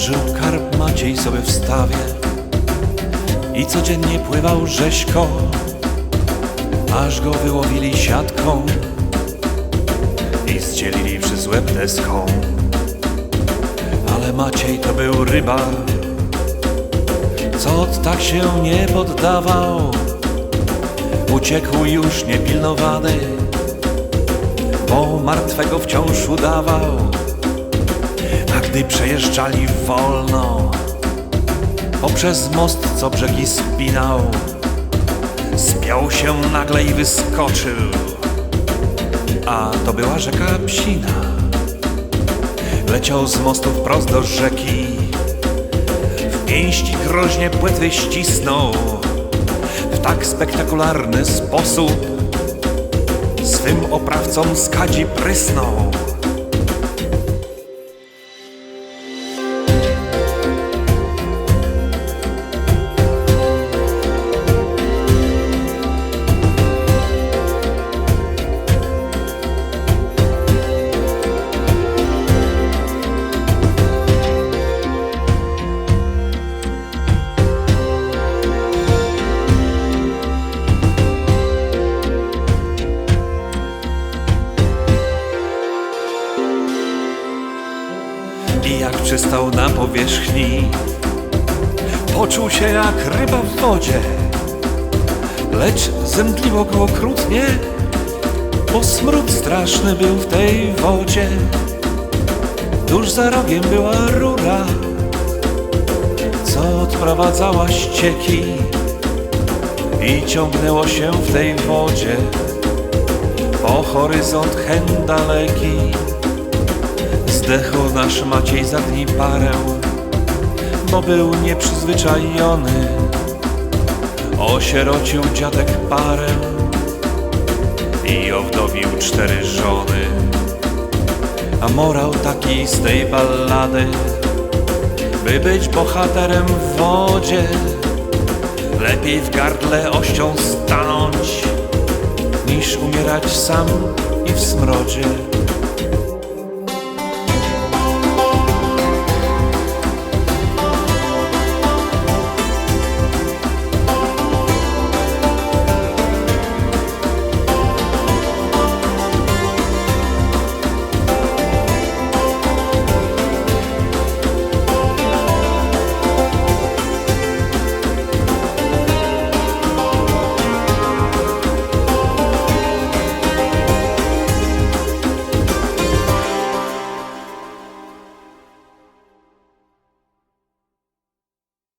Żył karp Maciej sobie w stawie i codziennie pływał rzeźko, aż go wyłowili siatką i zdzielili przez łeb deską. Ale Maciej to był ryba, co tak się nie poddawał. Uciekł już niepilnowany, bo martwego wciąż udawał. Gdy przejeżdżali wolno poprzez most, co brzegi spinał, spiął się nagle i wyskoczył. A to była rzeka Psina. Leciał z mostu wprost do rzeki, w pięści groźnie płetwy ścisnął w tak spektakularny sposób. Swym oprawcom skadzi prysnął. Jak przystał na powierzchni, poczuł się jak ryba w wodzie. Lecz zemdliło go okrutnie, bo smród straszny był w tej wodzie. Tuż za rogiem była rura, co odprowadzała ścieki i ciągnęło się w tej wodzie po horyzont hen daleki. Zdechł nasz Maciej za dni parę, bo był nieprzyzwyczajony. Osierocił dziadek parę i owdowił cztery żony. A morał taki z tej ballady, by być bohaterem w wodzie, lepiej w gardle ością stanąć, niż umierać sam i w smrodzie.